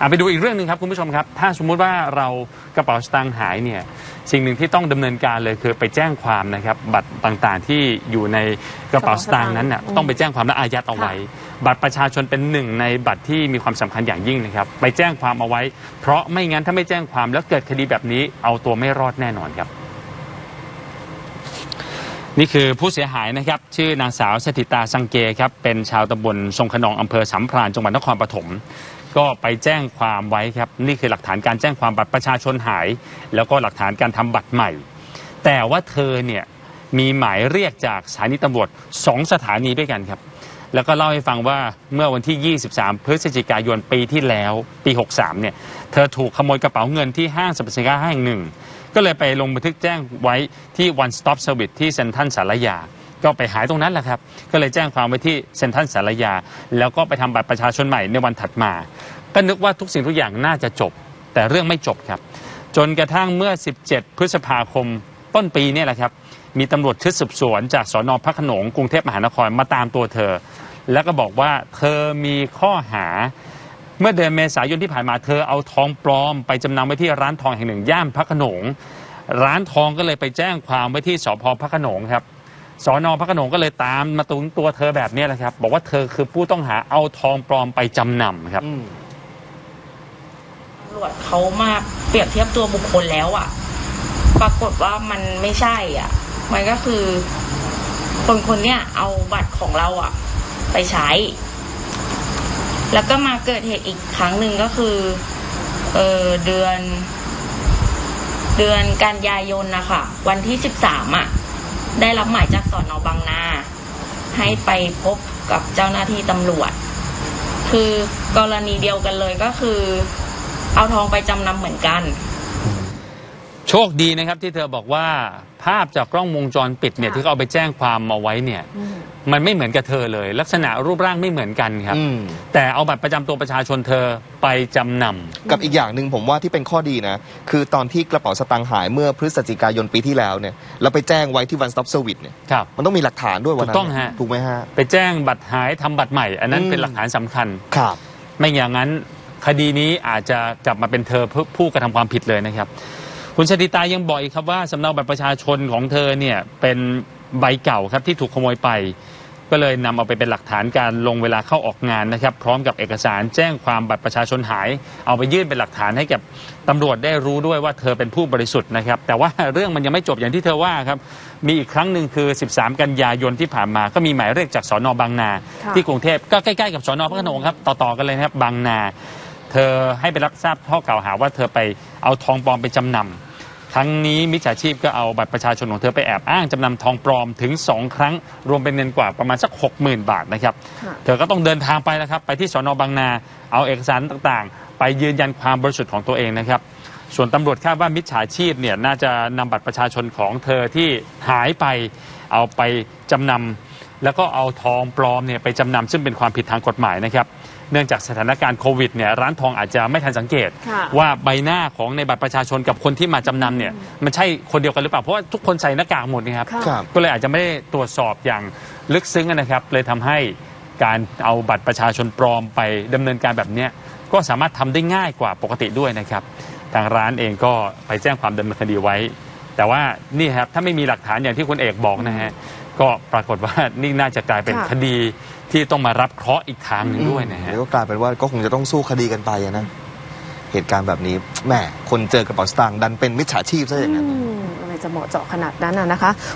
อะไปดูอีกเรื่องหนึ่งครับคุณผู้ชมครับ ถ้าสมมุติว่าเรากระเป๋าสตางค์หายเนี่ยสิ่งหนึ่งที่ต้องดำเนินการเลยคือไปแจ้งความนะครับบัตรต่างๆที่อยู่ในกระเป๋าสตางค์นั้นน่ะอืมต้องไปแจ้งความและอายัดเอาไว้ บัตรประชาชนเป็นหนึ่งในบัตรที่มีความสำคัญอย่างยิ่งนะครับไปแจ้งความเอาไว้ เพราะไม่งั้นถ้าไม่แจ้งความแล้วเกิดคดีแบบนี้เอาตัวไม่รอดแน่นอนครับ นี่คือผู้เสียหายนะครับ ชื่อนางสาวสถิตาสังเกครับ เป็นชาวตำบลทรงขนองอำเภอสัมพรานจังหวัดนครปฐมก็ไปแจ้งความไว้ครับ นี่คือหลักฐานการแจ้งความบัตรประชาชนหาย แล้วก็หลักฐานการทำบัตรใหม่ แต่ว่าเธอเนี่ยมีหมายเรียกจากสถานีตำรวจสองสถานีด้วยกันครับ แล้วก็เล่าให้ฟังว่าเมื่อวันที่ 23 พฤศจิกายนปีที่แล้วปี 63เนี่ยเธอถูกขโมยกระเป๋าเงินที่ห้างสรรพสินค้าแห่งหนึ่ง ก็เลยไปลงบันทึกแจ้งไว้ที่ One Stop Service ที่เซ็นทรัลสารยา ก็ไปหายตรงนั้นแหละครับ ก็เลยแจ้งความไว้ที่เซ็นทรัลสารยา แล้วก็ไปทำบัตรประชาชนใหม่ในวันถัดมา ก็นึกว่าทุกสิ่งทุกอย่างน่าจะจบ แต่เรื่องไม่จบครับ จนกระทั่งเมื่อ 17 พฤษภาคมต้นปีเนี่ยแหละครับ มีตำรวจชุดสืบสวนจากสอนอพระโขนงกรุงเทพมหานครมาตามตัวเธอ แล้วก็บอกว่าเธอมีข้อหา เมื่อเดือนเมษายนที่ผ่านมาเธอเอาทองปลอมไปจำนำไว้ที่ร้านทองแห่งหนึ่งย่านพระโขนง ร้านทองก็เลยไปแจ้งความไว้ที่สพพระโขนงครับสอนอพระโขนงก็เลยตามมาตุงตัวเธอแบบนี้แหละครับ บอกว่าเธอคือผู้ต้องหาเอาทองปลอมไปจำนำครับตำรวจเขามาเปรียบเทียบตัวบุคคลแล้วอะปรากฏว่ามันไม่ใช่อะ มันก็คือ คนคนเนี้ยเอาบัตรของเราอะไปใช้ แล้วก็มาเกิดเหตุอีกครั้งหนึ่งก็คือเออเดือน เดือนกันยายนนะคะวันที่สิบสามอะได้รับหมายจากสอนอบางนา ให้ไปพบกับเจ้าหน้าที่ตำรวจ คือกรณีเดียวกันเลยก็คือ เอาทองไปจำนำเหมือนกัน โชคดีนะครับที่เธอบอกว่าภาพจากกล้องวงจรปิดเนี่ยค่ะที่เขาเอาไปแจ้งความมาไว้เนี่ยมันไม่เหมือนกับเธอเลย ลักษณะรูปร่างไม่เหมือนกันครับ อืม แต่เอาบัตรประจำตัวประชาชนเธอไปจำนำ กับอีกอย่างหนึ่งผมว่าที่เป็นข้อดีนะ คือตอนที่กระเป๋าสตางค์หายเมื่อพฤศจิกายนปีที่แล้วเนี่ยเราไปแจ้งไว้ที่ One Stop Service เนี่ยครับ มันต้องมีหลักฐานด้วยวันนั้นถูกต้องฮะ ถูกไหมฮะ ไปแจ้งบัตรหายทำบัตรใหม่ อันนั้นอืม เป็นหลักฐานสำคัญ ครับ ไม่อย่างนั้นคดีนี้อาจจะกลับมาเป็นเธอผู้กระทำความผิดเลยนะครับ คุณชติตายังบอกอีกครับว่าสำเนาบัตรประชาชนของเธอเนี่ยเป็นใบเก่าครับที่ถูกขโมยไป ก็เลยนำเอาไปเป็นหลักฐานการลงเวลาเข้าออกงานนะครับ พร้อมกับเอกสารแจ้งความบัตรประชาชนหาย เอาไปยื่นเป็นหลักฐานให้กับตำรวจได้รู้ด้วยว่าเธอเป็นผู้บริสุทธิ์นะครับ แต่ว่าเรื่องมันยังไม่จบอย่างที่เธอว่าครับมีอีกครั้งหนึ่งคือ 13 กันยายนที่ผ่านมา ก็มีหมายเรียกจากสอนอบางนาค่ะที่กรุงเทพก็ใกล้ๆกับสอนอพระโขนงครับต่อๆกันเลยนะครับบางนา เธอให้ไปรับทราบข้อกล่าวหาว่าเธอไปเอาทองปลอมไปจำนำ ครั้งนี้มิจฉาชีพก็เอาบัตรประชาชนของเธอไปแอบอ้างจำนำทองปลอมถึง 2 ครั้ง รวมเป็นเงินกว่าประมาณสัก 60,000 บาทนะครับค่ะเธอก็ต้องเดินทางไปนะครับ ไปที่สอนอบางนา เอาเอกสารต่างๆ ไปยืนยันความบริสุทธิ์ของตัวเองนะครับ ส่วนตำรวจคาดว่ามิจฉาชีพเนี่ยน่าจะนำบัตรประชาชนของเธอที่หายไปเอาไปจำนำ แล้วก็เอาทองปลอมเนี่ยไปจำนำซึ่งเป็นความผิดทางกฎหมายนะครับ เนื่องจากสถานการณ์โควิดเนี่ยร้านทองอาจจะไม่ทันสังเกต ค่ะว่าใบหน้าของในบัตรประชาชนกับคนที่มาจำนำเนี่ยมันใช่คนเดียวกันหรือเปล่า เพราะว่าทุกคนใส่หน้ากากหมดนะครับ ค่ะ ครับ ก็เลยอาจจะไม่ได้ตรวจสอบอย่างลึกซึ้งนะครับ เลยทำให้การเอาบัตรประชาชนปลอมไปดำเนินการแบบเนี้ยก็สามารถทำได้ง่ายกว่าปกติด้วยนะครับ ทางร้านเองก็ไปแจ้งความดำเนินคดีไว้ แต่ว่านี่ครับถ้าไม่มีหลักฐานอย่างที่คุณเอกบอกนะฮะ ก็ปรากฏว่านี่น่าจะกลายเป็นค่ะ คดีที่ต้องมารับเคราะห์อีกทางหนึ่งด้วยนะฮะเดี๋ยวก็กลายเป็นว่าก็คงจะต้องสู้คดีกันไปอะนะ เหตุการณ์แบบนี้แหมคนเจอกระเป๋าสตางค์ดันเป็นมิจฉาชีพซะอย่างนั้น อืมอะไรจะเหมาะเจาะขนาดนั้นน่ะนะคะ